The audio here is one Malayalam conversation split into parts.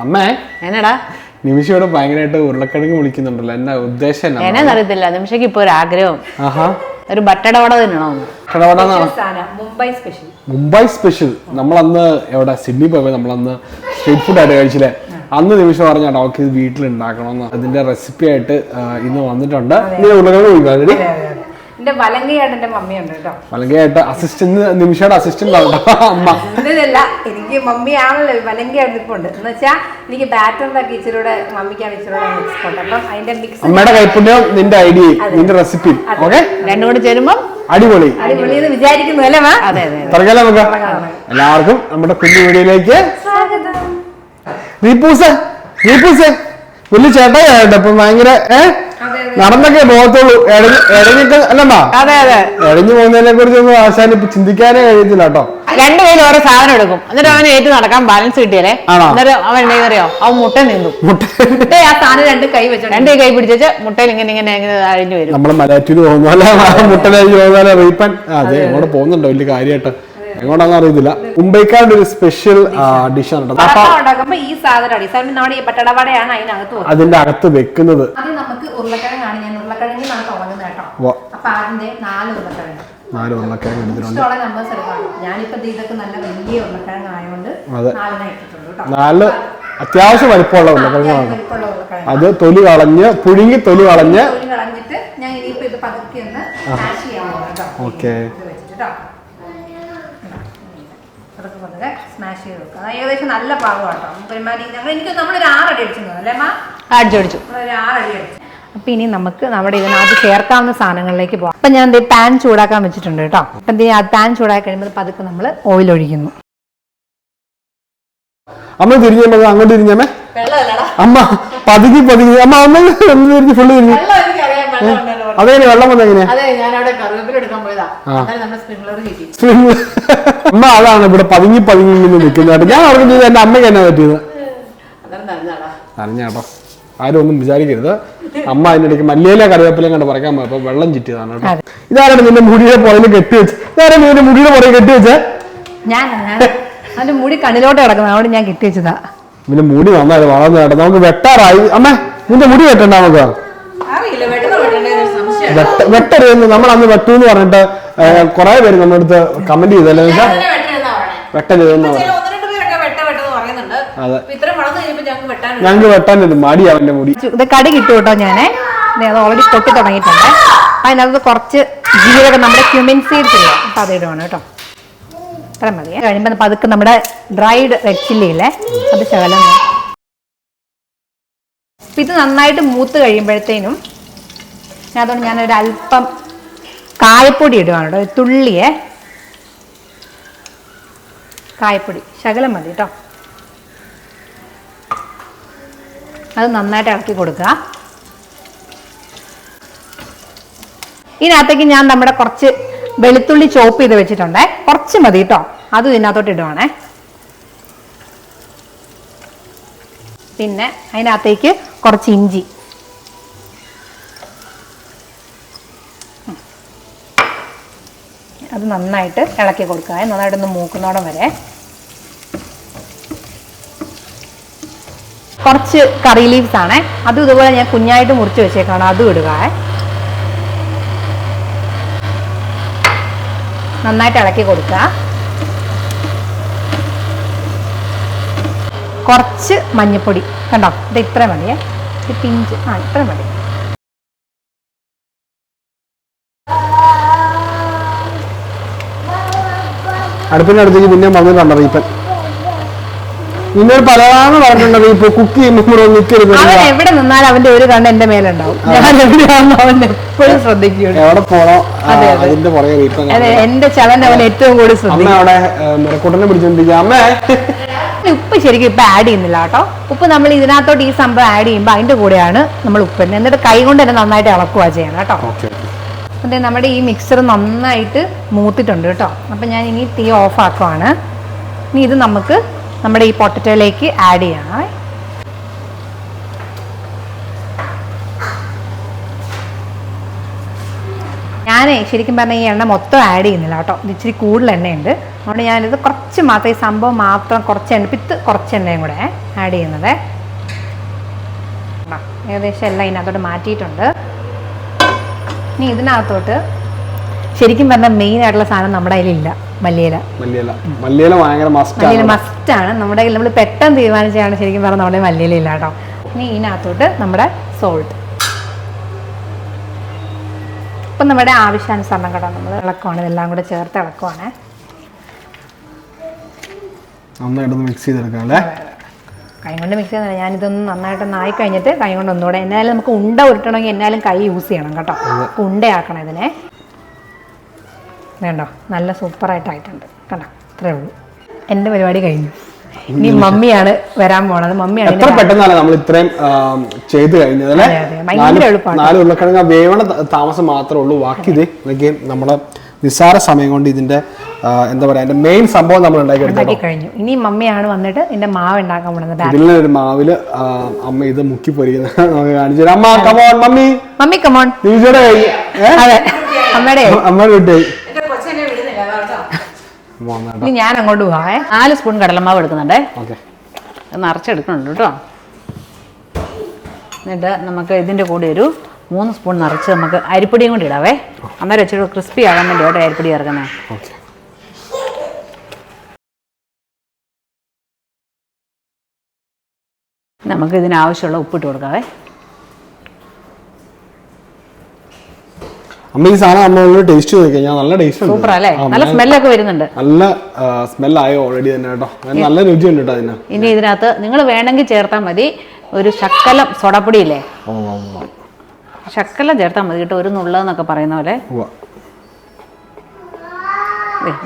അമ്മേ. എന്നടാ? നിമിഷയോട് ഭയങ്കരമായിട്ട് ഉരുളക്കിഴങ്ങ് വിളിക്കുന്നുണ്ടല്ലോ. എന്നാ ഉദ്ദേശം എന്നാ? എന്നറിയത്തില്ല നിമിഷക്ക് ഇപ്പൊ ഒരു ആഗ്രഹം. ആഹാ. ഒരു ബട്ടടവട മുംബൈ സ്പെഷ്യൽ മുംബൈ സ്പെഷ്യൽ നമ്മളന്ന് എവിടെ? സിഡ്നി പോയപ്പോൾ നമ്മളന്ന് സ്ട്രീറ്റ് ഫുഡ് ആയിട്ട് കഴിച്ചില്ലേ? അന്ന് നിമിഷം പറഞ്ഞ ഡോക്ടർ ഇത് വീട്ടിൽ ഉണ്ടാക്കണമെന്ന് അതിന്റെ റെസിപ്പി ആയിട്ട് ഇന്ന് വന്നിട്ടുണ്ട്. ഉരുളക്കിഴങ്ങ് വിളിക്കാം already? എന്റെ വലങ്കയായിട്ട് എന്റെ മമ്മിയുണ്ട് കേട്ടോ. വലങ്കയായിട്ട് അസിസ്റ്റന്റ് നിമിഷയുടെ അസിസ്റ്റന്റ് അമ്മ. ഇതല്ല എനിക്ക് മമ്മിയാണല്ലോ വലങ്കയായിട്ട് ഉണ്ട്. എന്ന് വെച്ചാൽ എനിക്ക് ബാറ്ററിലൊക്കെ ഇച്ചിരി കൂടെ മമ്മിക്കാണ് എക്സ്പോർട്ട് അപ്പം അതിന്റെ മിക്സ് അമ്മയുടെ കൈപ്പുണ്യം നിന്റെ ഐഡിയ നിന്റെ റെസിപ്പി ഓക്കെ രണ്ടും കൂടി ചേരുമ്പം അടിപൊളി. അടിപൊളിയെന്ന് വിചാരിക്കുന്നു അല്ലേ മാ? അതെ അതെ തുടങ്ങാലോ നമുക്ക്? എല്ലാവർക്കും നമ്മുടെ കുഞ്ഞു വീഡിയോയിലേക്ക് ദീപൂസ് ദീപൂസ് വലിയ ചേട്ടായിട്ട് ഇപ്പൊ ഭയങ്കര ഏ? നടന്നൊക്കെ പോകത്തുള്ളൂ. അല്ലമ്മാ. അതെ അതെ. പോകുന്നതിനെ കുറിച്ച് ഒന്നും ആശാനി ചിന്തിക്കാനേ കഴിയത്തില്ല കേട്ടോ. രണ്ടു പേരും ഓരോ സാധനം എടുക്കും. എന്നിട്ട് അവന് ഏറ്റു നടക്കാൻ ബാലൻസ് കിട്ടിയല്ലേ? എന്നിട്ട് അവൻ അറിയോ അവൻ മുട്ട നീന്തു. മുട്ട ആ സാധനം രണ്ട് കൈ വെച്ചു രണ്ട് കൈ പിടിച്ചു മുട്ടയിൽ ഇങ്ങനെ ഇങ്ങനെ ഇങ്ങനെ അഴിഞ്ഞു വരും. നമ്മൾ മലയാറ്റൂര് പോകുന്ന പോലെ പോകുന്ന പോലെ റീപ്പൻ. അതെ അവിടെ പോകുന്നുണ്ടോ? വലിയ കാര്യമായിട്ട് എങ്ങോട്ടാന്ന് അറിയത്തില്ല. മുംബൈക്കാരുടെ ഒരു സ്പെഷ്യൽ ഡിഷാണ് കേട്ടോ. അപ്പൊ പട്ടട ഉണ്ടാക്കുമ്പോ ഈ സാധനമാണ് ഈ സാധനം നമ്മുടെ ഈ പട്ടടവടയാണ് അതിനകത്ത് അതിന്റെ അകത്ത് വെക്കുന്നത്. ആദ്യം നമുക്ക് ഉരുളക്കിഴങ്ങാണ് ഞാൻ ഉരുളക്കിഴങ്ങിലാണ് തുടങ്ങുന്നത് കേട്ടോ. വ- അപ്പൊ നാല് ഉരുളക്കിഴങ്ങ്. നാല് ഉരുളക്കിഴങ്ങ് എടുത്തിട്ടുണ്ട്. ഇഷ്ടമുള്ള നമ്പേഴ്സ് എടുക്കണം ഞാനിപ്പോ ഇത് ഇതൊക്കെ നല്ല വലിയ ഉരുളക്കിഴങ്ങ് ആയതുകൊണ്ട് അതെ. നാലെണ്ണം ഇട്ടിട്ടുണ്ട് കേട്ടോ. നാല് അത്യാവശ്യം വലിപ്പമുള്ള ഉരുളക്കിഴങ്ങാണ് വലിപ്പമുള്ള ഉരുളക്കിഴങ്ങ്. അത് തൊലി കളഞ്ഞ് പുഴുങ്ങി തൊലി കളഞ്ഞ്. തൊലി കളഞ്ഞിട്ട് ഞാൻ ഇനിയിപ്പോ ഇത് പതുക്കെ ഒന്ന് മാഷ് ചെയ്യാൻ പോകാം കേട്ടോ. ഓക്കെ. ഇത് വെച്ചിട്ട് കേട്ടോ അതൊക്കെ പതുക്കെ സ്മാഷ് ചെയ്ത് വെക്കുക അത് ഏകദേശം നല്ല നമുക്ക് ഒരുമാതിരി ഞങ്ങൾ എനിക്ക് നമ്മളൊരു ആറടി അടിച്ചു അല്ലേ മാ അടിച്ചടിച്ചു. നമ്മളൊരു ആറടി അടിച്ചു. അപ്പൊ ഇനി നമുക്ക് നമ്മുടെ ഇതിനകത്ത് ചേർക്കാവുന്ന സാധനങ്ങളിലേക്ക് പോകാം അപ്പൊ ഞാൻ പാൻ ചൂടാക്കാൻ വെച്ചിട്ടുണ്ട് കേട്ടോ. അപ്പൊ എന്തെങ്കിലും ആ പാൻ ചൂടാക്കി കഴിയുമ്പോൾ പതുക്കെ നമ്മൾ ഓയിൽ ഒഴിക്കുന്നു. അമ്മ തിരിഞ്ഞമ്മ അങ്ങോട്ട് തിരിഞ്ഞമ്മേ അമ്മ. പതുക്കി പതുക്കി അമ്മ അമ്മ തിരിഞ്ഞ് ഫുള്ള് തിരിഞ്ഞു. അതെങ്ങനെ വെള്ളം വന്നെങ്ങനെ സ്പ്രിംഗ്ലർ അമ്മ അതാണ് ഇവിടെ പതുങ്ങി പതുങ്ങി ഇങ്ങനെ നിൽക്കുന്നത് ഞാൻ അറിഞ്ഞത് എന്റെ അമ്മയ്ക്ക് എന്നാ പറ്റിയത്? നനഞ്ഞാട്ടോ ആരും ഒന്നും വിചാരിക്കരുത്. അമ്മ അതിനിടയ്ക്ക് മല്ലിയിലെ കറിവേപ്പിലയും കണ്ട് പറയാൻ പോയപ്പോ വെള്ളം ചുറ്റിയതാണ് കേട്ടോ. ഇതാരാണ് നിന്റെ മുടിയുടെ പുറകിൽ കെട്ടി വെച്ച്? ഇതാരാണ് നിന്റെ മുടിയുടെ പുറകിൽ കെട്ടി വെച്ചേ? ഞാൻ മുടി കണ്ണിലോട്ട് കിടക്കുന്നത്. അവിടെ ഞാൻ കെട്ടി വെച്ചതാ. നിന്റെ മുടി നന്നായി വളർന്നു കേട്ടോ. നമുക്ക് വെട്ടാറായി. അമ്മ നിന്റെ മുടി വെട്ടണ്ട നമുക്ക് അറിയില്ല വെട്ടണോ വെട്ടണ്ടേ സംശയം വെട്ട വെട്ടരുതെന്ന് നമ്മൾ അന്ന് വെട്ടു എന്ന് പറഞ്ഞിട്ട് കുറെ പേര് നമ്മുടെ അടുത്ത് കമന്റ് ചെയ്തല്ലേ വെട്ടരുതെന്ന് അതെ. ഞങ്ങൾക്ക് വെട്ടാനൊരു മടി അവന്റെ മുടി. ഇത് കടി കിട്ടും കേട്ടോ ഞാനേ. അത് ഓൾറെഡി പൊട്ടി തുടങ്ങിയിട്ടുണ്ട്. അതിനകത്ത് കുറച്ച് ജീരകം നമ്മുടെ ക്യുമിൻ സീഡ്സ് ഇല്ല? അപ്പൊ അത് ഇടുവാണ് കേട്ടോ. അത്ര മതി. കഴിയുമ്പോൾ പതുക്കെ നമ്മുടെ ഡ്രൈഡ് റെഡ് ചില്ലി ഇല്ലേ? അത് ശകലം ഇത് നന്നായിട്ട് മൂത്ത് കഴിയുമ്പോഴത്തേനും അതുകൊണ്ട് ഞാനൊരു അല്പം കായപ്പൊടി ഇടുവാണ് കേട്ടോ തുള്ളിയെ. കായപ്പൊടി ശകലം മതി കേട്ടോ. അത് നന്നായിട്ട് ഇളക്കി കൊടുക്കുക. ഇതിനകത്തേക്ക് ഞാൻ നമ്മുടെ കുറച്ച് വെളുത്തുള്ളി ചോപ്പ് ചെയ്ത് വെച്ചിട്ടുണ്ടേ കുറച്ച് മതി കേട്ടോ. അതും ഇതിനകത്തോട്ട് ഇടുവാണേ. പിന്നെ അതിനകത്തേക്ക് കുറച്ച് ഇഞ്ചി. അത് നന്നായിട്ട് ഇളക്കി കൊടുക്കുക നന്നായിട്ടൊന്ന് മൂക്കുന്നോടം വരെ. കുറച്ച് കറി ലീവ്സ് ആണ്. അതും ഇതുപോലെ ഞാൻ കുഞ്ഞായിട്ട് മുറിച്ച് വെച്ചേക്കാണ്. അതും ഇടുക. നന്നായിട്ട് ഇളക്കി കൊടുക്കുക. കുറച്ച് മഞ്ഞൾപ്പൊടി കണ്ടോ? ഇത് ഇത്ര മതിയേ ഇത് പിഞ്ച്. ആ ഇത്ര മതി. അടുപ്പിന്റെ അടുത്തേക്ക് പിന്നെ വന്നിട്ടുണ്ട് കണ്ടറിയിപ്പൻ നിന്നോട് പലതാണ് പറഞ്ഞിട്ടുണ്ട് ഇപ്പൊ കുക്ക് ചെയ്യുമ്പോൾ നിൽക്കരുത് അവൻ എവിടെ നിന്നാലും അവന്റെ ഒരു കണ്ണ് എന്റെ മേലുണ്ടാവും. ഞാൻ എവിടെയാണെന്ന് അവൻ എപ്പോഴും ശ്രദ്ധിക്കുകയുള്ളൂ. എവിടെ പോണോ ആ, അതെ, അതെ. അതിന്റെ പുറകെ റീപ്പൻ അതെ എന്റെ ചലൻ അവൻ ഏറ്റവും കൂടുതൽ അമ്മ ശ്രദ്ധിക്കും. അവിടെ മെറക്കൂട്ടനെ പിടിച്ചോണ്ടിരിക്കുക അമ്മേ. ഉപ്പ് ശരിക്കും ഇപ്പൊ ആഡ് ചെയ്യുന്നില്ല കേട്ടോ. ഉപ്പ് നമ്മൾ ഇതിനകത്തോട്ട് ഈ സംഭവം ആഡ് ചെയ്യുമ്പോൾ അതിന്റെ കൂടെയാണ് നമ്മൾ ഉപ്പ് ഇടുന്നത്. എന്നിട്ട് കൈ കൊണ്ട് തന്നെ നന്നായിട്ട് ഇളക്കുക ചെയ്യണം കേട്ടോ. ഓക്കെ. അതെ നമ്മുടെ ഈ മിക്സർ നന്നായിട്ട് മൂത്തിട്ടുണ്ട് കേട്ടോ. അപ്പം ഞാൻ ഇനി തീ ഓഫ് ആക്കുവാണ്. ഇനി ഇത് നമുക്ക് നമ്മുടെ ഈ പൊട്ടറ്റോയിലേക്ക് ആഡ് ചെയ്യണം ഞാൻ ശരിക്കും പറഞ്ഞാൽ ഈ എണ്ണ മൊത്തം ആഡ് ചെയ്യുന്നില്ല കേട്ടോ. ഇത് ഇച്ചിരി കൂടുതൽ എണ്ണയുണ്ട്. അതുകൊണ്ട് ഞാനിത് കുറച്ച് മാത്രം ഈ സംഭവം മാത്രം കുറച്ച് എണ്ണ പിത്ത് കുറച്ച് എണ്ണയും കൂടെ ആഡ് ചെയ്യുന്നത്. ഏകദേശം എല്ലാം ഇതിനകത്തോട്ട് മാറ്റിയിട്ടുണ്ട്. ഇനി ഇതിനകത്തോട്ട് ശരിക്കും പറഞ്ഞാൽ മെയിൻ ആയിട്ടുള്ള സാധനം നമ്മുടെ കയ്യിലില്ല മല്ലിയില. മല്ലിയില. ഭയങ്കര മസ്റ്റ് ആണ്. നമ്മുടെ കയ്യിൽ നമ്മൾ പെട്ടെന്ന് തീരുമാനിച്ചാണ് ശരിക്കും പറഞ്ഞാൽ നമ്മുടെ മല്ലിയില ഇല്ല കേട്ടോ. ഇനി ഇതിനകത്തോട്ട് നമ്മുടെ സോൾട്ട് ഇപ്പം നമ്മുടെ ആവശ്യാനുസരണം കേട്ടോ നമ്മൾ ഇളക്കുവാണ്. ഇതെല്ലാം കൂടെ ചേർത്ത് ഇളക്കുവാണ്. മിക്സ് ചെയ്തെടുക്കാം അല്ലേ? കൈ കൊണ്ട് മിക്സ് ചെയ്യുന്നില്ല. ഞാനിതൊന്ന് നന്നായിട്ടൊന്ന് ആയി കഴിഞ്ഞിട്ട് കൈ കൊണ്ട് ഒന്നുകൂടെ എന്നാലും നമുക്ക് ഉണ്ട ഉരുട്ടണമെങ്കിൽ എന്നാലും കൈ യൂസ് ചെയ്യണം കേട്ടോ. ഉണ്ടയാക്കണം ഇതിനെ. വേണ്ടോ നല്ല സൂപ്പറായിട്ടായിട്ടുണ്ട്. കണ്ടോ? അത്രേ ഉള്ളൂ. എന്റെ പരിപാടി കഴിഞ്ഞു. ഇനി മമ്മിയാണ് വരാൻ പോണത്. മമ്മിയാണ് എത്ര പെട്ടെന്നാണ് നമ്മൾ ഇത്രയും ചെയ്തു കഴിഞ്ഞത്. നാല് ഉരുളക്കിഴങ്ങ് വേവണ താമസം മാത്രമേ ഉള്ളൂ. ബാക്കി ഇത് നമ്മുടെ നിസ്സാര സമയം കൊണ്ട് ഇതിന്റെ എന്താ പറയാ അതിന്റെ മെയിൻ സംഭവം നമ്മൾ ഉണ്ടാക്കി കഴിഞ്ഞു. ഇനി മമ്മിയാണ് വന്നിട്ട് ഇതിന്റെ മാവ് ഉണ്ടാക്കാൻ പോണത്. ബാ- ഇതിൽ ഒരു മാവിൽ അമ്മ ഇത് മുക്കി പൊരിക്കുന്ന നമുക്ക് കാണിച്ചു. അമ്മ come on mummy. Mummy come on നിമിഷയുടെ കൈ? അതെ. അമ്മയുടെ അമ്മയുടെ വിട്ടേ ഇനി ഞാൻ അങ്ങോട്ട് പോവാ നാല് സ്പൂൺ കടലമാവ് എടുക്കുന്നുണ്ടേ. നിറച്ചെടുക്കുന്നുണ്ട് കേട്ടോ. എന്നിട്ട് നമുക്ക് ഇതിന്റെ കൂടെ ഒരു മൂന്ന് സ്പൂൺ നിറച്ച് നമുക്ക് അരിപ്പൊടിയും കൂടി ഇടാവേ. അന്നേരം ഇച്ചിരി ക്രിസ്പി ആകാൻ വേണ്ടി കേട്ടോ അരിപ്പൊടി ചേർക്കുന്നത് നമുക്ക് ഇതിനാവശ്യമുള്ള ഉപ്പിട്ട് കൊടുക്കാവേ. അമ്മ ഈ സാധനം അമ്മ ടേസ്റ്റ് ചെയ്ത് കഴിഞ്ഞാൽ നല്ല ടേസ്റ്റ് ഉണ്ട്. സൂപ്പർ അല്ലേ? നല്ല സ്മെല്ലൊക്കെ വരുന്നുണ്ട്. നല്ല സ്മെല്ലായോ ഓൾറെഡി തന്നെ കേട്ടോ. നല്ല രുചിയുണ്ട് കേട്ടോ അതിന്. ഇനി ഇതിനകത്ത് നിങ്ങൾ വേണമെങ്കിൽ ചേർത്താൽ മതി. ഒരു ശക്കലം ഓ, ഓ. ശക്കലം ചേർത്താൽ മതി കേട്ടോ. ഒരു നുള്ളതെന്നൊക്കെ പറയുന്ന പോലെ.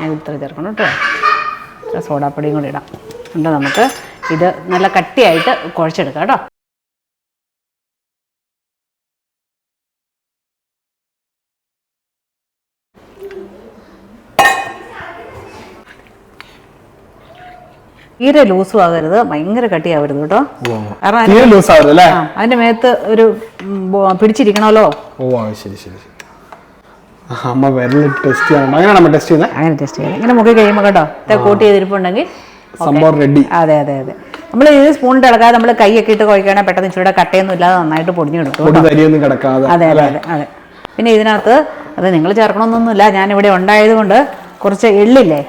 ഞാൻ ഇത്ര ചേർക്കണം കേട്ടോ. സോഡാപ്പൊടിയും കൂടി ഇടാം. എന്നിട്ട് നമുക്ക്? ഇത് നല്ല കട്ടിയായിട്ട് കുഴച്ചെടുക്കാം കേട്ടോ. തീരെ ലൂസും ആകരുത് ഭയങ്കര കട്ടിയാവരുത് കേട്ടോ. കാരണം അതിന്റെ മേത്ത് ഒരു പിടിച്ചിരിക്കണല്ലോ പിടിച്ചിരിക്കണമല്ലോ. ഓ ശരി ശരി അമ്മ വിരലിട്ട് ടെസ്റ്റ് ചെയ്യാനുണ്ട് അങ്ങനെയാണ് അമ്മ ടെസ്റ്റ് ചെയ്യുന്നത് അങ്ങനെ ടെസ്റ്റ് ചെയ്യാം. ഇങ്ങനെ മുഖം കഴിയുമ്പോൾ കേട്ടോ കൂട്ടി ചെയ്തിരിപ്പുണ്ടെങ്കിൽ സംഭവം റെഡി അതെ അതെ അതെ. നമ്മൾ ഇത് സ്പൂൺ ഇളക്കാതെ നമ്മൾ കൈയൊക്കെ ഇട്ട് കുഴക്കുകയാണെങ്കിൽ പെട്ടെന്ന് ഇച്ചിരി കട്ടയൊന്നും ഇല്ലാതെ നന്നായിട്ട് പൊടിഞ്ഞു കിട്ടും. കിടക്കാതെ അതെ അതെ അതെ അതെ. പിന്നെ ഇതിനകത്ത് അത് നിങ്ങൾ ചേർക്കണമെന്നൊന്നുമില്ല. ഞാനിവിടെ ഉണ്ടായതുകൊണ്ട് കുറച്ച് എള്ളില്ലേ.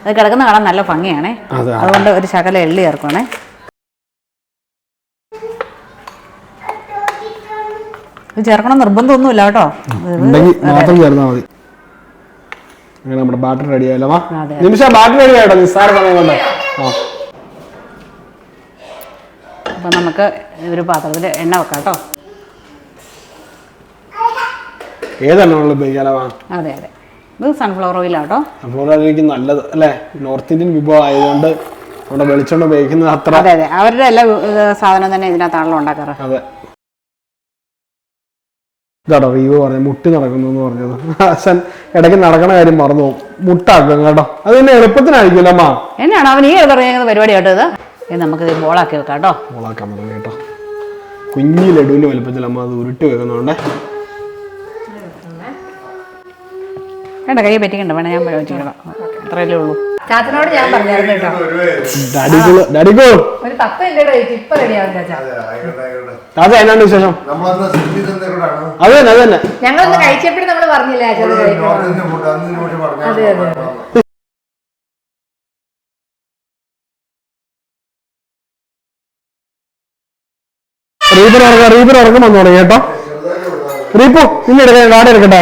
അത് കിടക്കുന്ന കാണാൻ നല്ല ഭംഗിയാണേ. അതുകൊണ്ട് ഒരു ശകല എള്ളി ചേർക്കണേ ഇത് ചേർക്കണം നിർബന്ധമൊന്നുമില്ല കേട്ടോ ഉണ്ടെങ്കിൽ മാത്രം ചേർന്നാൽ മതി അങ്ങനെ നമ്മുടെ ബാറ്ററി റെഡി ആയല്ലോ. വാ. നിമിഷ ബാറ്ററി റെഡി ആയിട്ടോ? നിസ്സാര സമയം കൊണ്ട്. ആ. അപ്പം നമുക്ക് ഒരു പാത്രത്തിൽ എണ്ണ വെക്കാം കേട്ടോ. ഏതെണ്ണ നമ്മൾ ഉപയോഗിക്കാലോ വാ? അതെ അതെ. ഇത് സൺഫ്ലവർ ഓയിലാട്ടോ സൺഫ്ലവർ ഓയിൽ അതെനിക്ക് നല്ലത് അല്ലേ? നോർത്ത് ഇന്ത്യൻ വിഭവം ആയതുകൊണ്ട് നമ്മുടെ വെളിച്ചെണ്ണ ഉപയോഗിക്കുന്നത് അത്ര അതെ അതെ. അവരുടെ എല്ലാ സാധനം തന്നെ ഇതിനകത്താണല്ലോ ഉണ്ടാക്കാറ്. അതെ. ഇതാടോ വീവ് പറഞ്ഞു മുട്ടി നടക്കുന്നു എന്ന് പറഞ്ഞത്. അച്ഛൻ ഇടയ്ക്ക് നടക്കണ കാര്യം മറന്നു പോകും. മുട്ടാക്കും കേട്ടോ. അത് തന്നെ എളുപ്പത്തിനായിരിക്കുമല്ലോ അമ്മ. എന്നാണ് അവൻ ഈ പറഞ്ഞിരിക്കുന്ന പരിപാടി കേട്ടോ ഇത് ഇത് നമുക്കിത് ബോളാക്കി വെക്കാം കേട്ടോ. മോളാക്കാൻ പറഞ്ഞു കേട്ടോ. കുഞ്ഞി ലഡുവിന്റെ വലുപ്പത്തിൽ അമ്മ അത് ഉരുട്ടി വെക്കുന്നുണ്ട്. വേണ്ട കൈ പറ്റിക്കണ്ട വേണം ഞാൻ വെച്ചിരിക്കണം അത്രയല്ലേ ഉള്ളൂ. ചാച്ചനോട് ഞാൻ പറഞ്ഞായിരുന്നു കേട്ടോ. ഡാഡിക്കുൾ ഡാഡിക്കോ? ഒരു പത്ത് മിനിറ്റ് ഇപ്പൊ റെഡിയാവില്ല ചാച്ചാ? എന്നാണ് വിശേഷം? അത് തന്നെ അത് തന്നെ ഞങ്ങളൊന്ന് കഴിച്ചപ്പോഴും നമ്മൾ പറഞ്ഞില്ല അതെ, അതെ, റീപ്പർ ഇറക്കാം റീപ്പർ ഇറക്കം വന്നു തുടങ്ങി കേട്ടോ. റീപ്പു ഇന്ന് എടുക്കാം കാട് എടുക്കട്ടെ.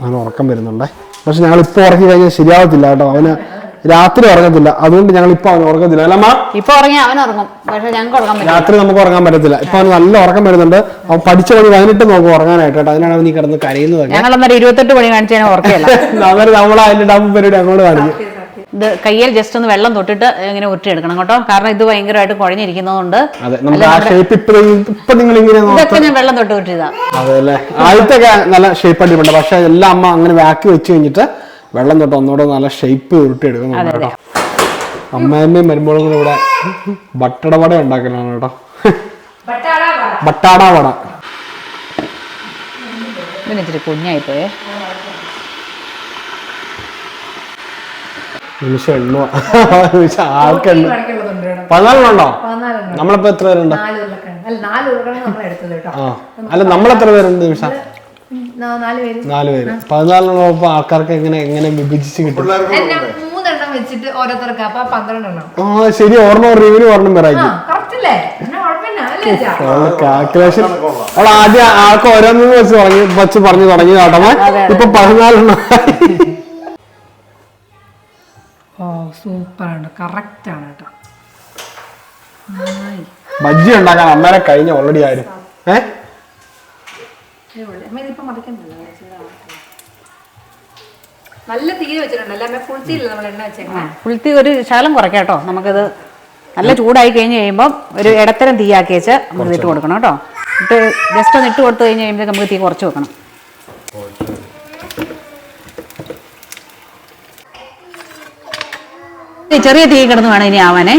അവന് ഉറക്കം വരുന്നുണ്ടേ. പക്ഷെ ഞങ്ങൾ ഇപ്പൊ ഉറക്കി കഴിഞ്ഞാൽ ശരിയാവത്തില്ല കേട്ടോ. അവന് രാത്രി ഉറങ്ങത്തില്ല. അതുകൊണ്ട് ഞങ്ങൾ ഇപ്പൊ അവന് ഉറങ്ങത്തില്ല. അല്ല അമ്മ? ഇപ്പൊ ഉറങ്ങി അവൻ ഉറങ്ങും. പക്ഷെ ഞങ്ങൾക്ക് ഉറങ്ങാൻ പറ്റില്ല. രാത്രി നമുക്ക് ഉറങ്ങാൻ പറ്റത്തില്ല. ഇപ്പൊ അവന് നല്ല ഉറക്കം വരുന്നുണ്ട്. അവൻ പഠിച്ച പണി വന്നിട്ട് നോക്കും ഉറങ്ങാനായിട്ട് കേട്ടോ. അതിനാണ് അവൻ ഈ കിടന്ന് കരയുന്നത് ഞങ്ങൾ അന്നേരം ഇരുപത്തെട്ട് മണി കാണിച്ചു കഴിഞ്ഞാൽ അന്നേരം നമ്മൾ അതിന്റെ ഡബ് പരിപാടി അങ്ങോട്ട് കാണിക്കും. ഇത് കയ്യിൽ ജസ്റ്റ് ഒന്ന് വെള്ളം തൊട്ടിട്ട് ഇങ്ങനെ ഉരുട്ടിയെടുക്കണം കേട്ടോ. കാരണം ഇത് ഭയങ്കരമായിട്ട് കുഴഞ്ഞിരിക്കുന്നതുകൊണ്ട്. അതെ നമുക്ക് ആ ഷേപ്പ് ഇപ്പൊ ഇപ്പൊ നിങ്ങൾ ഇങ്ങനെ നോക്കാം. ഇതൊക്കെ ഞാൻ വെള്ളം തൊട്ട് വിട്ടിയതാ അതെ അല്ലേ? ആദ്യത്തെ നല്ല ഷേപ്പ് അടിപൊളി പക്ഷെ എല്ലാം അമ്മ അങ്ങനെ വാക്കി വെച്ച് കഴിഞ്ഞിട്ട് വെള്ളം തൊട്ട് ഒന്നുകൂടെ നല്ല ഷേപ്പ് ഉരുട്ടി എടുക്കുന്നുണ്ട് കേട്ടോ. അമ്മയമ്മയും മരുമോളും കൂടെ ഇവിടെ ബട്ടട വട ഉണ്ടാക്കലാണ് കേട്ടോ. ബട്ടാട വട. ഇച്ചിരി കുഞ്ഞായിപ്പോയേ നിമിഷം എണ്ണുക നിമിഷം ആൾക്ക് എണ്ണു. മണിക്കുള്ളതുണ്ട് കേട്ടോ. പതിനാലെണ്ണുണ്ടോ? പതിനാലെണ്ണം. നമ്മളിപ്പോ എത്ര പേരുണ്ട്? അല്ല നമ്മളെത്ര പേരുണ്ട് നിമിഷം? നാല് പേര്. നാല് പേര്. പതിനാലെണ്ണുള്ളപ്പോ ആൾക്കാർക്ക് എങ്ങനെ എങ്ങനെ വിഭജിച്ച് കിട്ടും? മൂന്നെണ്ണം വെച്ചിട്ട് ഓരോരുത്തർക്ക്. അപ്പൊ പന്ത്രണ്ടെണ്ണം. ആ ശരി കാൽക്കുലേഷൻ അവൾ ആദ്യം ആൾക്ക് ഓരോന്നും വെച്ച് പറഞ്ഞു വെച്ച് പറഞ്ഞു തുടങ്ങി കേട്ടോ ഇപ്പൊ പതിനാലെണ്ണം. ഓ സൂപ്പറാണ്. കറക്റ്റ് ആണ് കേട്ടോ. ബജ്ജി ഉണ്ടാക്കാൻ അമ്മേനെ കഴിഞ്ഞ ഓൾറെഡി ആരും. ഏ അമ്മ ഇതിപ്പോ മറിക്കണ്ടല്ലോ? നല്ല തീരെ വെച്ചിട്ടുണ്ട് അമ്മ ഫുൾ നമ്മൾ എണ്ണ വെച്ചേക്കാം ഫുൾ തീ ഒരു ശകലം കുറയ്ക്കാം കേട്ടോ. നമുക്കത് നല്ല ചൂടായി കഴിഞ്ഞ് കഴിയുമ്പോൾ ഒരു ഇടത്തരം തീയാക്കി വെച്ച് നമുക്ക് ഇട്ട് കൊടുക്കണം കേട്ടോ. ഇട്ട് ജസ്റ്റ് ഒന്ന് ഇട്ട് കൊടുത്തു കഴിഞ്ഞ് കഴിയുമ്പോൾ നമുക്ക് തീ കുറച്ച് വെക്കണം. ചെറിയ തീ കിടന്ന് വേണം ഇനി ആവാനേ.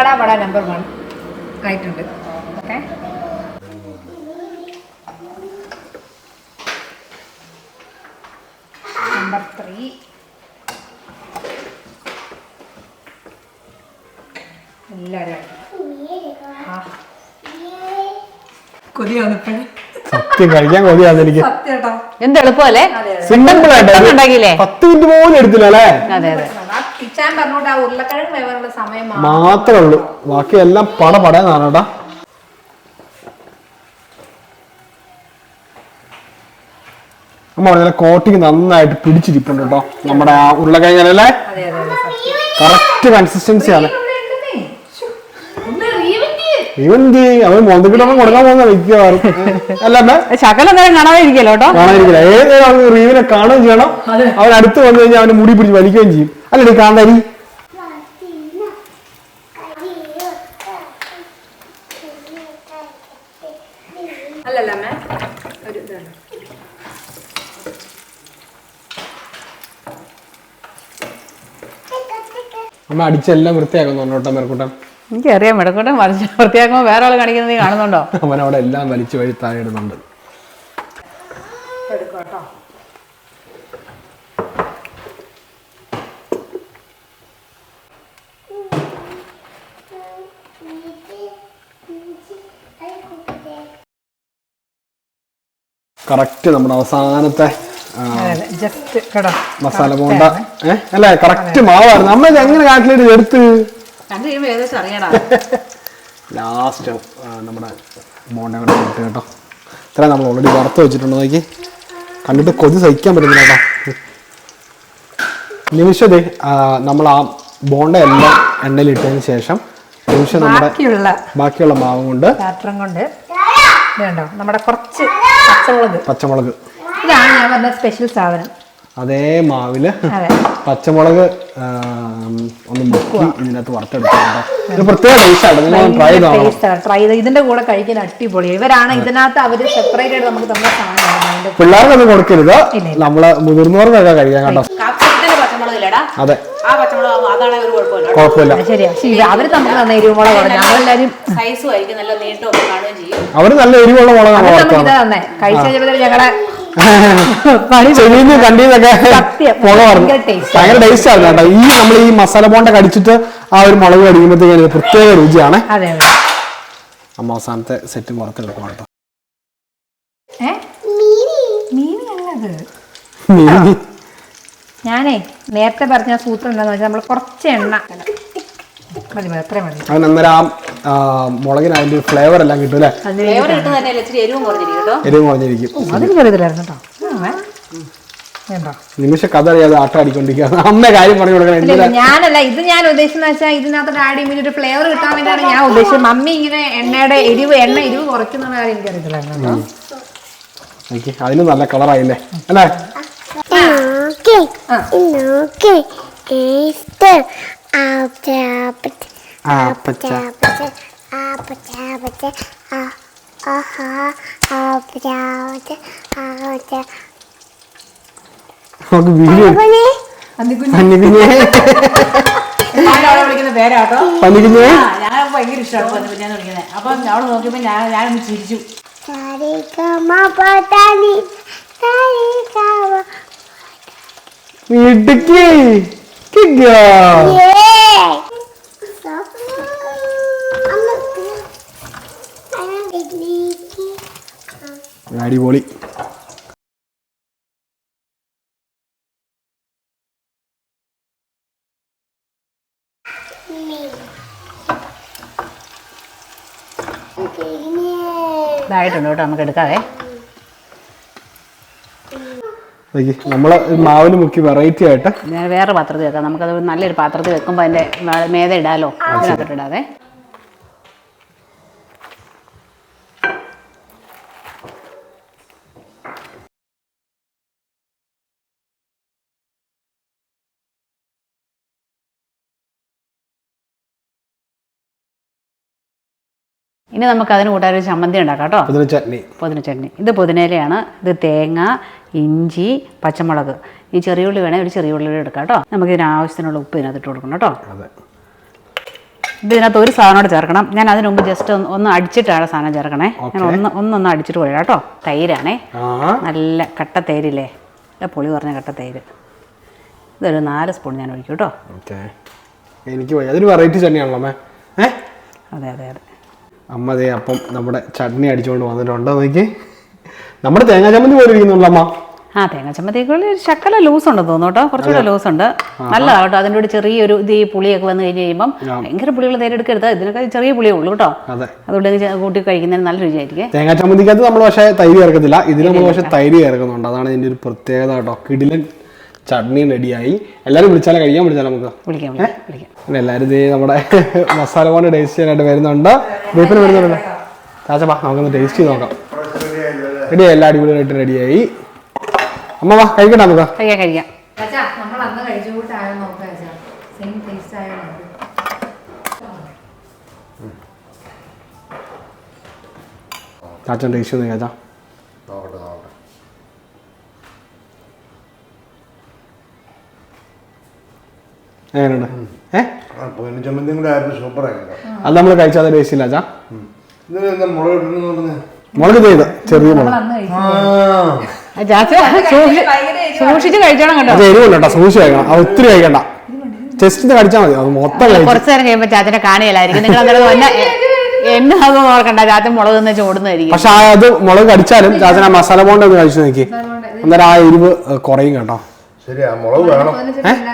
ബട്ടാട വട നമ്പർ വൺ ആയിട്ടുണ്ട്. ഓക്കെ. നമ്പർ ത്രീ സത്യം കഴിക്കാൻ കൊതിയാന്ന് എനിക്ക്. എന്ത് എളുപ്പമല്ലേ? സിമ്പിൾ ആയിട്ട് പത്ത് മിനിറ്റ് പോലും എടുത്തില്ല അല്ലേ? അതെ അതെ. കിച്ചാൻ പറഞ്ഞോട്ട് ആ ഉരുളക്കിഴങ്ങ് വേവാനുള്ള സമയം. മാത്രമേ ഉള്ളൂ ബാക്കി എല്ലാം പട പടയെന്നാണോടാ പറഞ്ഞ കോട്ടിങ് നന്നായിട്ട് പിടിച്ചിരിപ്പുണ്ട് കേട്ടോ നമ്മുടെ ആ ഉരുളക്കിഴങ്ങല്ലേ? കറക്റ്റ് കൺസിസ്റ്റൻസി ആണ്. ഇവന്തി അവൻ മോന്തിക്കിട്ടൊന്നും കൊടുക്കാൻ പോകുന്ന മിക്കവാറും. അല്ല അമ്മേ. ശകലം നേരം കാണാതെ ഇരിക്കല്ലോ കേട്ടോ കാണാതിരിക്കില്ല ഏത് റീവിനെ കാണുകയും ചെയ്യണം? അവൻ അടുത്ത് വന്നു കഴിഞ്ഞാൽ അവന് മുടി പിടിച്ച് വലിക്കുകയും ചെയ്യും. അല്ലടി കാന്താരി അല്ലല്ല അമ്മേ ഒരു ഇതാണ്. അമ്മ അടിച്ചെല്ലാം വൃത്തിയാക്കുന്നു കേട്ടോ മെറക്കൂട്ടം എനിക്കറിയാം മെടക്കൂട്ടം വരച്ച് വൃത്തിയാക്കുമ്പോൾ വേറെ ആൾ കാണിക്കുന്നത് നീ കാണുന്നുണ്ടോ? അവൻ അവിടെ എല്ലാം വലിച്ചു വഴി താഴെ ഇടുന്നുണ്ട്. കറക്റ്റ് നമ്മുടെ അവസാനത്തെ മസാല പോണ്ട ഏഹ് അല്ലേ? കറക്റ്റ് മാവായിരുന്നു. നമ്മൾ ഇത് എങ്ങനെ കാൽക്കുലേറ്റ് ചെയ്ത്? എടുത്ത്. ലാസ്റ്റ് നമ്മുടെ ബോണ്ട കൂടെ ഇട്ട് കേട്ടോ. ഇത്ര നമ്മൾ ഓൾറെഡി വറുത്ത് വെച്ചിട്ടുണ്ട്. നോക്കി. കണ്ടിട്ട് കൊതി സഹിക്കാൻ പറ്റുന്നില്ല കേട്ടോ. നിമിഷതേ നമ്മൾ ആ ബോണ്ട എല്ലാം എണ്ണയിലിട്ടതിന് ശേഷം നിമിഷം നമ്മുടെ ബാക്കിയുള്ള ബാക്കിയുള്ള മാവും കൊണ്ട് പാത്രം കൊണ്ട് വേണ്ടോ നമ്മുടെ കുറച്ച് പച്ചമുളക്. പച്ചമുളക്. ഇതാണ് ഞാൻ പറഞ്ഞ സ്പെഷ്യൽ സാധനം. അതേ മാവിൽ പച്ചമുളക് ഒന്ന് മുക്കി ഇതിനകത്ത് വറുത്തെടുക്കാം പ്രത്യേക ടേസ്റ്റ് ട്രൈ ചെയ്ത് ഇതിന്റെ കൂടെ കഴിക്കാൻ അടിപൊളി. ഇവരാണ് ഇതിനകത്ത് അവർ സെപ്പറേറ്റ് ആയിട്ട് നമുക്ക് തന്ന പിള്ളേർക്കൊന്നും കൊടുക്കരുത്. നമ്മൾ മുതിർന്നവർക്കൊക്കെ കഴിക്കാൻ കേട്ടോ. അതെ. ആ പച്ചമുളക് അതാണ് ഒരു കുഴപ്പമില്ല കുഴപ്പമില്ല. ശരിയാ. പക്ഷേ ഇത് അവർ എരിവുമുളക് ഞങ്ങളെല്ലാരും നല്ല അവർ നല്ല എരിവുള്ള മുളകാണ് ചെവിന്ന് കണ്ടീന്നൊക്കെ പറഞ്ഞു ഭയങ്കര ടേസ്റ്റ് കേട്ടോ. ഈ നമ്മൾ ഈ മസാല ബോണ്ട കടിച്ചിട്ട് ആ ഒരു മുളക് കടിക്കുമ്പോഴത്തേക്കും പ്രത്യേക രുചിയാണ്. അമ്മ അവസാനത്തെ സെറ്റ് പുറത്തെടുക്കും കേട്ടോ മീനല്ലത് മീനി. ഞാനേ നേരത്തെ പറഞ്ഞ സൂത്രം എന്താന്ന് വെച്ചാൽ നമ്മൾ കുറച്ച് എണ്ണ മതി മതി അത്രയും മതി. അന്നേരം ആ, ആ മുളകിന് അതിന്റെ ഫ്ലേവർ എല്ലാം കിട്ടും അല്ലേ? ഫ്ലേവർ കിട്ടുന്ന തന്നെ ഇച്ചിരി എരിവും കുറഞ്ഞിരിക്കും കേട്ടോ. എരിവ് കുറഞ്ഞിരിക്കും. കേട്ടോ? വേണ്ടോ. നിമിഷ കഥ അറിയാതെ ആട്ടം അടിക്കൊണ്ടിരിക്കുക അമ്മ കാര്യം പറഞ്ഞു കൊടുക്കണം. ഇല്ല, എന്തിനാ? ഞാനല്ല ഇത് ഞാൻ ഉദ്ദേശിച്ചെന്ന് വെച്ചാൽ ഇതിനകത്ത് ആഡ് ചെയ്യുമ്പോൾ ഒരു ഫ്ലേവർ കിട്ടാൻ വേണ്ടിയാണ് ഞാൻ ഉദ്ദേശിച്ചത്. മമ്മി ഇങ്ങനെ എണ്ണയുടെ എരിവ് എണ്ണ എരിവ് കുറയ്ക്കുന്ന കാര്യം എനിക്കറിയത്തില്ലായിരുന്നു കേട്ടോ. അതിന് നല്ല കളറായില്ലേ അല്ലേ? Noke, este, apte, apte, ആ പച്ച apte, apte, apte, ah, aha, apte, apte, apte. നമുക്ക് വീഡിയോ പന്നിക്കുഞ്ഞേ. ഞാൻ ഭയങ്കര ഇഷ്ടമാണ് പിന്നെ വിളിക്കുന്നത്. അപ്പം അവിടെ നോക്കിയപ്പോൾ ഞാൻ ഞാനൊന്ന് ചിരിച്ചു. ഇടുക്കി? അടിപൊളി. ഇതായിട്ടുണ്ട് കേട്ടോ നമുക്ക് എടുക്കാവേ. നമ്മൾ മാവിന് മുക്കി വെറൈറ്റി ആയിട്ട് ഞാൻ വേറെ പാത്രത്തിൽ വെക്കാം. നമുക്കത് നല്ലൊരു പാത്രത്തിൽ വെക്കുമ്പോൾ അതിന്റെ മേത ഇടാലോ? അതിനകത്തോട്ട് ഇടാതെ ഇനി നമുക്ക് അതിന് കൂട്ടാൻ ഒരു ചമ്മന്തി ഉണ്ടാക്കാം കേട്ടോ. പുതിന ചട്നി. പുതിന ചട്നി. ഇത് പുതിനയിലയാണ്. ഇത് തേങ്ങ ഇഞ്ചി പച്ചമുളക്. ഈ ചെറിയ ഉള്ളി വേണേൽ ഒരു ചെറിയ ഉള്ളി എടുക്കാം കേട്ടോ. നമുക്ക് ഇതിന് ആവശ്യത്തിനുള്ള ഉപ്പ് ഇതിനകത്ത് ഇട്ട് കൊടുക്കണം കേട്ടോ. ഇത് ഇതിനകത്ത് ഒരു സാധനം കൂടെ ചേർക്കണം. ഞാൻ അതിന് മുമ്പ് ജസ്റ്റ് ഒന്ന് ഒന്ന് അടിച്ചിട്ടാണ് സാധനം ചേർക്കണേ. ഞാൻ ഒന്ന് ഒന്നൊന്ന് അടിച്ചിട്ട് പോയാ കേട്ടോ. തൈരാണേ. നല്ല കട്ട തൈരില്ലേ? നല്ല പൊളി പറഞ്ഞ കട്ട തൈര്. ഇതൊരു നാല് സ്പൂൺ ഞാൻ ഒഴിക്കും കേട്ടോ. എനിക്ക് അതൊരു വെറൈറ്റി ചട്നിയാണല്ലോ അതെ അതെ അതെ. അമ്മ ദേ അപ്പം നമ്മുടെ ചട്നി അടിച്ചുകൊണ്ട് വന്നിട്ടുണ്ടോ. നോക്കി നമ്മുടെ തേങ്ങാ ചമ്മന്തി പോലെ ഇരിക്കുന്നുള്ള അമ്മ ആ തേങ്ങ ചമ്മന്തിക്കുള്ളിൽ ഒരു ശക്കല ലൂസ് ഉണ്ടെന്ന് തോന്നുന്നു കേട്ടോ. കുറച്ചുകൂടെ ലൂസ് ഉണ്ട്. നല്ലതാണ് കേട്ടോ അതിന്റെ കൂടെ ചെറിയൊരു ഇത് ഈ പുളിയൊക്കെ വന്നു കഴിഞ്ഞ് കഴിയുമ്പം ഭയങ്കര പുളിയുള്ള തേരെടുക്കരുത് ഇതിനൊക്കെ ചെറിയ പുളിയേ ഉള്ളൂ കേട്ടോ. അതെ. അതുകൊണ്ട് കൂട്ടി കഴിക്കുന്നതിന് നല്ല രുചിയായിരിക്കും. തേങ്ങാ ചമ്മന്തിക്കകത്ത് നമ്മൾ പക്ഷേ തൈര് ചേർക്കത്തില്ല. ഇതിൽ നമ്മൾ പക്ഷേ തൈര് ചേർക്കുന്നുണ്ട്. അതാണ് ഇതിന്റെ ഒരു പ്രത്യേകത കേട്ടോ. കിടിലൻ ചട്നി റെഡിയായി. എല്ലാവരും വിളിച്ചാലേ? കഴിക്കാൻ വിളിച്ചാലോ നമുക്ക്? വിളിക്കാം എല്ലാവരും ഇത് നമ്മുടെ മസാല പോലെ ടേസ്റ്റ് ചെയ്യാനായിട്ട് വരുന്നുണ്ട്. വീട്ടിൽ വരുന്നുണ്ടല്ലോ ചാച്ചപ്പാ നമുക്കൊന്ന് ടേസ്റ്റ് ചെയ്ത് നോക്കാം. റെഡിയായി എല്ലാ അടിപൊളിയായിട്ട് റെഡിയായി അമ്മ വാ കഴിക്കണ്ട നമുക്ക്? കഴിക്കാം കഴിക്കാം. നമ്മൾ അന്ന് കഴിച്ച കൂട്ടായോ നോക്കാം ചാച്ചാ സെയിം ടേസ്റ്റ് ആയോ ചാച്ചൻ ചാച്ചാ എങ്ങനെയുണ്ട്? ഏ? അത് നമ്മൾ കഴിച്ചാൽ ടേസ്റ്റ് ഇല്ല ചാ. ഇതിന് എന്താ മുളക് ഇടുന്നു പറഞ്ഞേ? മുളക് ചെയ്ത ചെറിയ മുളക്. സൂക്ഷിച്ച് കഴിച്ചോണം കേട്ടോ. അത് എരിവുണ്ട് കേട്ടോ സൂക്ഷിച്ച് കഴിക്കണം. അത് ഒത്തിരി കഴിക്കണ്ട. ജസ്റ്റ് കടിച്ചാൽ മതി. അത് മൊത്തം കുറച്ചു നേരം കഴിയുമ്പോ ചാച്ചനെ കാണുകയില്ലായിരിക്കും. നിങ്ങൾ എന്നെ അതൊന്നും ഓർക്കണ്ട. ചാച്ചൻ മുളക് തന്നെ ചോടുന്നതായിരിക്കും പക്ഷെ ആ അത് മുളക് കടിച്ചാലും ചാച്ചൻ ആ മസാല ബോണ്ട് ഒന്ന് കഴിച്ചു നോക്കി. അന്നേരം ആ എരിവ് കുറയും കേട്ടോ. ശരി ആ മുളക് വേണം.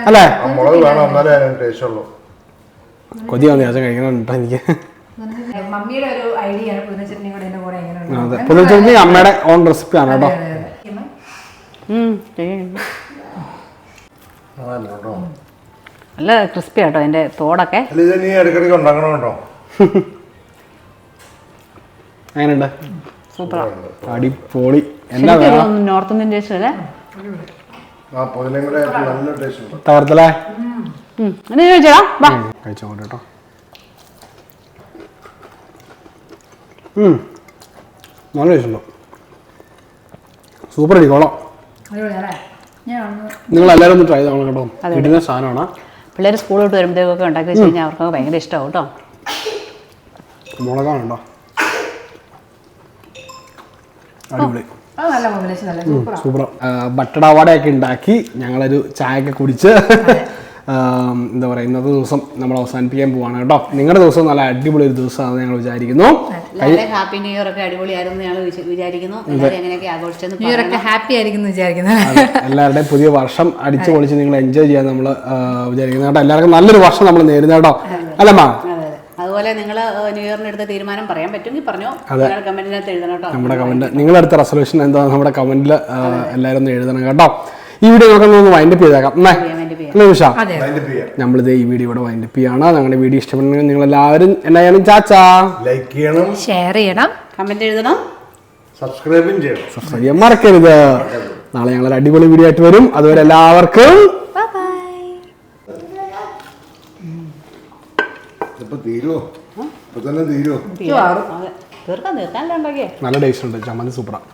അല്ലേ? ആ മുളക് വേണം. എന്നാലേ ടേസ്റ്റ് ഉള്ളൂ. കൊതി വന്നു. ചാച്ചൻ കഴിക്കണം കേട്ടോ എനിക്ക്. മമ്മിയുടെ ഒരു ഐഡിയ ആണ് പുതിന ചട്നി കൂടെ എന്റെ അമ്മയുടെ ഓൺ റെസിപ്പി ആണ് കേട്ടോ. നല്ല ക്രിസ്പി ആട്ടോ അതിന്റെ തോടൊക്കെ. അടിപൊളി. എന്നാ നോർത്ത് ഇന്ത്യൻ ടേസ്റ്റ് അല്ലേ? ആ പൊതിനയും നല്ല ടേസ്റ്റ് ഉണ്ട്. തകർത്തല്ലേ ചോദിച്ചോടാ കഴിച്ചോട്ടെ കേട്ടോ ഉം. നല്ല ടേസ്റ്റ് ഉണ്ടോ. സൂപ്പർ അടിക്കോളാം നിങ്ങൾ എല്ലാവരും ഒന്ന് ട്രൈ ചെയ്തോളാം കേട്ടോ. കിട്ടുന്ന സാധനമാണ്. പിള്ളേർ സ്കൂൾ വിട്ട് വരുമ്പോഴേക്കൊക്കെ ഉണ്ടാക്കി വെച്ച് കഴിഞ്ഞാൽ അവർക്ക് ഭയങ്കര ഇഷ്ടമാവും കേട്ടോ. മുളകാണ് കേട്ടോ. അടിപൊളി. സൂപ്പർ ബട്ടടവാടയൊക്കെ ഉണ്ടാക്കി ഞങ്ങളൊരു ചായയൊക്കെ കുടിച്ച് എന്താ പറയുക ഇന്നത്തെ ദിവസം നമ്മൾ അവസാനിപ്പിക്കാൻ പോവാണ് കേട്ടോ. നിങ്ങളുടെ ദിവസം നല്ല അടിപൊളി ഒരു ദിവസമാണെന്ന് ഞങ്ങൾ വിചാരിക്കുന്നു. ഹാപ്പി ന്യൂ ഇയർ ഒക്കെ അടിപൊളിയായിരുന്നു ഞങ്ങൾ വിചാരിക്കുന്നു. എല്ലാവരും എങ്ങനെയൊക്കെ ആഘോഷിച്ചെന്ന് ന്യൂ ഇയർ ഒക്കെ ഹാപ്പി ആയിരിക്കുന്നു എല്ലാവരുടെയും പുതിയ വർഷം അടിച്ചു പൊളിച്ച് നിങ്ങൾ എൻജോയ് ചെയ്യാൻ നമ്മൾ വിചാരിക്കുന്നു. കേട്ടോ എല്ലാവർക്കും നല്ലൊരു വർഷം നമ്മൾ നേരുന്ന കേട്ടോ. അല്ലമ്മ അതെ. അതെ അതുപോലെ നിങ്ങൾ ന്യൂ ഇയറിന് എടുത്ത തീരുമാനം പറയാൻ പറ്റുമെങ്കിൽ പറഞ്ഞോ. കമന്റിനകത്ത് എഴുതണം കേട്ടോ. നമ്മുടെ കമന്റ് നിങ്ങളെടുത്ത റെസൊല്യൂഷൻ എന്താ നമ്മുടെ കമന്റിൽ എല്ലാവരും എഴുതണം കേട്ടോ. ഈ വീഡിയോ നമുക്ക് ഒന്ന് വൈൻഡപ്പ് ചെയ്തേക്കാം. നിമിഷ നമ്മളിത് ഈ വീഡിയോ ഇവിടെ വൈൻഡപ്പ് ചെയ്യാണ്. ഞങ്ങളുടെ വീഡിയോ ഇഷ്ടപ്പെടുന്നെങ്കിൽ നിങ്ങൾ എല്ലാവരും എന്നാ ചെയ്യണം ചാച്ചാ. ലൈക്ക് ചെയ്യണം. ഷെയർ ചെയ്യണം. കമന്റ് എഴുതണം. സബ്സ്ക്രൈബും ചെയ്യണം. സബ്സ്ക്രൈബ് ചെയ്യാൻ മറക്കരുത്. നാളെ ഞങ്ങൾ അടിപൊളി വീഡിയോ ആയിട്ട് വരും. അതുവരെ എല്ലാവർക്കും നല്ല ടേസ്റ്റ് ഉണ്ട്. ചമ്മന്തി സൂപ്പറാണ്